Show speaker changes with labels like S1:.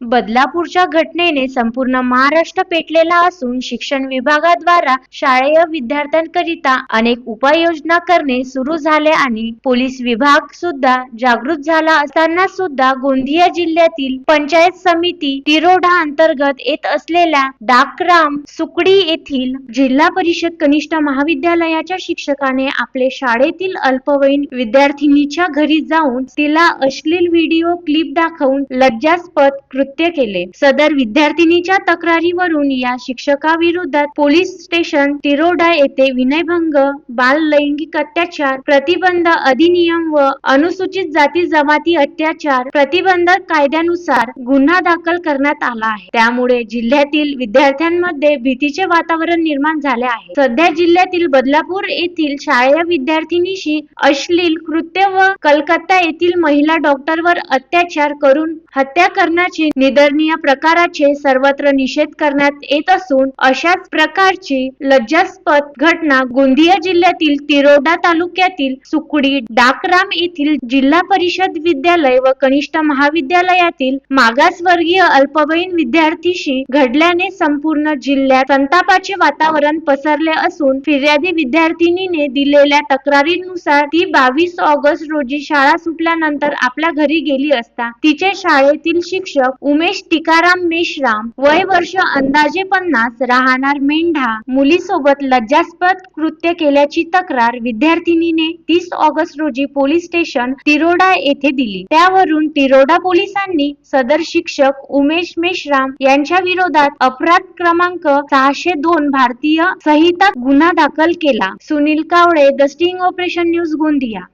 S1: बदलापूरच्या घटनेने संपूर्ण महाराष्ट्र पेटलेला असून शिक्षण विभागाद्वारा शाळेय विद्यार्थ्यांकरिता अनेक उपाययोजना करणे सुरू झाले आणि पोलीस विभाग सुद्धा जागृत झाला असताना सुद्धा गोंदिया जिल्ह्यातील पंचायत समिती तिरोढा अंतर्गत येत असलेल्या डाकराम सुकडी येथील जिल्हा परिषद कनिष्ठ महाविद्यालयाच्या शिक्षकाने आपले शाळेतील अल्पवयीन विद्यार्थिनीच्या घरी जाऊन तिला अश्लील व्हिडिओ क्लिप दाखवून लज्जास्पद कृत्य केले. सदर विद्यार्थिनीच्या तक्रारीवरून या शिक्षकाविरोधात पोलीस स्टेशन तिरोडा येथे विनयभंग बाल लैंगिक अत्याचार प्रतिबंध अधिनियम व अनुसूचित जाती जमाती अत्याचार प्रतिबंधक कायद्यानुसार गुन्हा दाखल करण्यात आला आहे. त्यामुळे जिल्ह्यातील विद्यार्थ्यांमध्ये भीतीचे वातावरण निर्माण झाले आहे. सध्या जिल्ह्यातील बदलापूर येथील शाळेय विद्यार्थिनीशी अश्लील कृत्य व कलकत्ता येथील महिला डॉक्टरवर अत्याचार करून हत्या करण्याचे निदर्नीय प्रकाराचे सर्वत्र निषेध करण्यात येत असून अशाच प्रकारची लज्जास्पद घटना गोंदिया जिल्ह्यातील तिरोडा तालुक्यातील सुकडी डाकराम येथील जिल्हा परिषद विद्यालय व कनिष्ठ महाविद्यालयातील मागासवर्गीय अल्पवयीन विद्यार्थीशी घडल्याने संपूर्ण जिल्ह्यात संतापाचे वातावरण पसरले असून फिर्यादी विद्यार्थिनीने दिलेल्या तक्रारीनुसार ती बावीस ऑगस्ट रोजी शाळा सुटल्यानंतर आपल्या घरी गेली असता तिचे शाळेतील शिक्षक उमेश टिकाराम मेश्राम वय वर्ष अंदाजे पन्नास राहणार मेंढा. मुलीसोबत लज्जास्पद कृत्य केल्याची तक्रार विद्यार्थिनीने तीस ऑगस्ट रोजी पोलीस स्टेशन तिरोडा येथे दिली. त्यावरून तिरोडा पोलिसांनी सदर शिक्षक उमेश मेश्राम यांच्या विरोधात अपराध क्रमांक सहाशे दोन भारतीय संहिता गुन्हा दाखल केला. Sunil Kawale the sting operation news Gondia.